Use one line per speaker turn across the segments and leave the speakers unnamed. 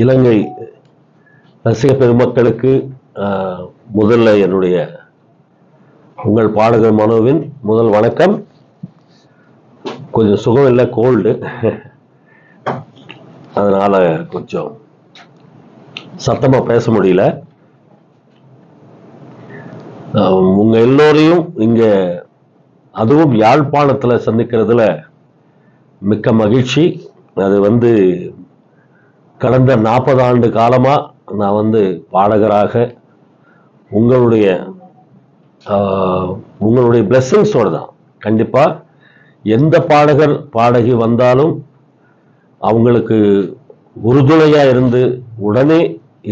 இலங்கை ரசிக பெருமக்களுக்கு முதல்ல என்னுடைய உங்கள் பாடகர் மனோவின் முதல் வணக்கம். கொஞ்சம் சுகம் இல்லை கோல்டு. அதனால் கொஞ்சம் சத்தமாக பேச முடியல. உங்கள் எல்லோரையும் இங்கே அதுவும் யாழ்ப்பாணத்தில் சந்திக்கிறதுல மிக்க மகிழ்ச்சி. அது வந்து கடந்த நாற்பது ஆண்டு காலமாக நான் வந்து பாடகராக உங்களுடைய உங்களுடைய பிளெஸ்ஸிங்ஸோடு தான். கண்டிப்பாக எந்த பாடகர் பாடகி வந்தாலும் அவங்களுக்கு உறுதுணையாக இருந்து உடனே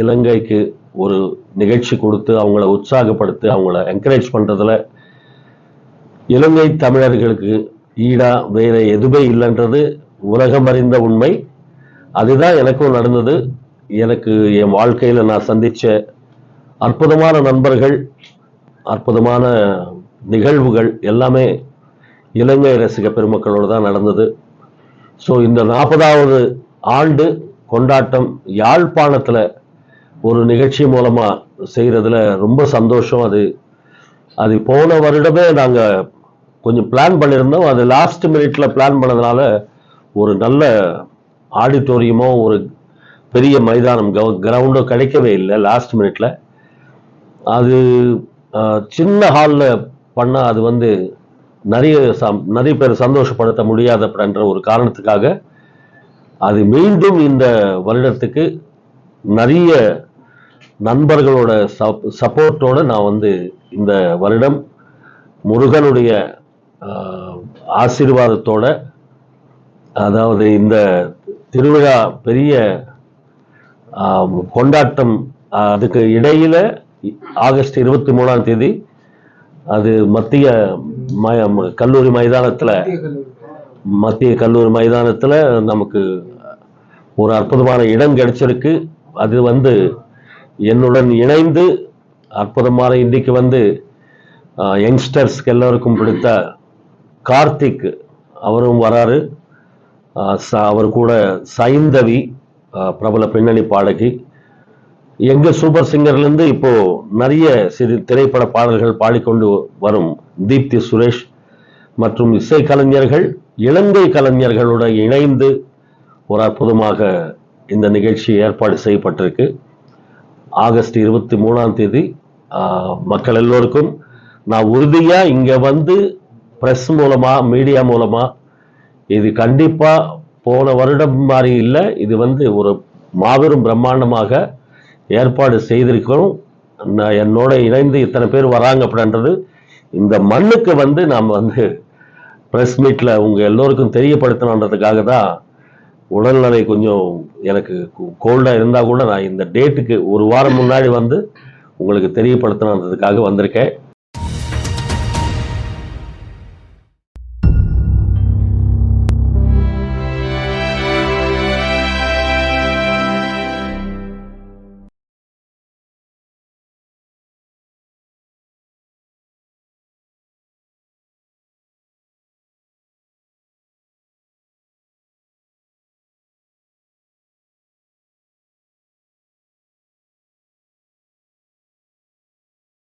இலங்கைக்கு ஒரு நிகழ்ச்சி கொடுத்து அவங்கள உற்சாகப்படுத்தி அவங்கள என்கரேஜ் பண்ணுறதுல இலங்கை தமிழர்களுக்கு ஈடா வேற எதுவுமே இல்லைன்றது உலகம் அறிந்த உண்மை. அதுதான் எனக்கும் நடந்தது. எனக்கு என் வாழ்க்கையில் நான் சந்தித்த அற்புதமான நண்பர்கள் அற்புதமான நிகழ்வுகள் எல்லாமே இலங்கை ரசிக பெருமக்களோடு தான் நடந்தது. ஸோ இந்த நாற்பதாவது ஆண்டு கொண்டாட்டம் யாழ்ப்பாணத்தில் ஒரு நிகழ்ச்சி மூலமாக செய்கிறதுல ரொம்ப சந்தோஷம். அது அது போன வருடமே நாங்கள் கொஞ்சம் பிளான் பண்ணியிருந்தோம். அது லாஸ்ட் மினிட்ல பிளான் பண்ணதுனால ஒரு நல்ல ஆடிட்டோரியமோ ஒரு பெரிய மைதானம் கிரவுண்டோ கிடைக்கவே இல்லை லாஸ்ட் மினிட்ல அது சின்ன ஹாலில் பண்ணால் அது வந்து நிறைய சம் நிறைய பேர் சந்தோஷப்படுத்த முடியாத அப்படின்ற ஒரு காரணத்துக்காக அது மீண்டும் இந்த வருடத்துக்கு நிறைய நண்பர்களோட சப் சப்போர்ட்டோட நான் வந்து இந்த வருடம் முருகனுடைய ஆசீர்வாதத்தோட அதாவது இந்த திருவிழா பெரிய கொண்டாட்டம் அதுக்கு இடையில ஆகஸ்ட் இருபத்தி மூணாம் தேதி அது மத்திய ம- கல்லூரி மைதானத்துல மத்திய கல்லூரி மைதானத்துல நமக்கு ஒரு அற்புதமான இடம் கிடைச்சிருக்கு. அது வந்து என்னுடன் இணைந்து அற்புதமான இன்னைக்கு வந்து யங்ஸ்டர்ஸ்க்கு எல்லோருக்கும் பிடித்த கார்த்திக் அவரும் வராரு. அவர் கூட சைந்தவி பிரபல பின்னணி பாடகி. எங்க சூப்பர் சிங்கர்லேருந்து இப்போ நிறைய சிறு திரைப்பட பாடல்கள் பாடிக்கொண்டு வரும் தீப்தி சுரேஷ் மற்றும் இசை கலைஞர்கள் இலங்கை கலைஞர்களோட இணைந்து ஒரு அற்புதமாக இந்த நிகழ்ச்சி ஏற்பாடு செய்யப்பட்டிருக்கு. ஆகஸ்ட் இருபத்தி மூணாம் தேதி மக்கள் எல்லோருக்கும் நான் உறுதியாக இங்கே வந்து ப்ரெஸ் மூலமா மீடியா மூலமாக இது கண்டிப்பாக போன வருடம் மாதிரி இல்லை. இது வந்து ஒரு மாபெரும் பிரம்மாண்டமாக ஏற்பாடு செய்திருக்கிறோம். நான் என்னோட இணைந்து இத்தனை பேர் வராங்க அப்படின்றது இந்த மண்ணுக்கு வந்து நாம் வந்து ப்ரெஸ் மீட்டில் உங்கள் எல்லோருக்கும் தெரியப்படுத்தணுன்றதுக்காக தான் உடல்நிலை கொஞ்சம் எனக்கு கோல்டாக இருந்தால் கூட நான் இந்த டேட்டுக்கு ஒரு வாரம் முன்னாடி வந்து உங்களுக்கு தெரியப்படுத்தணுன்றதுக்காக வந்திருக்கேன்.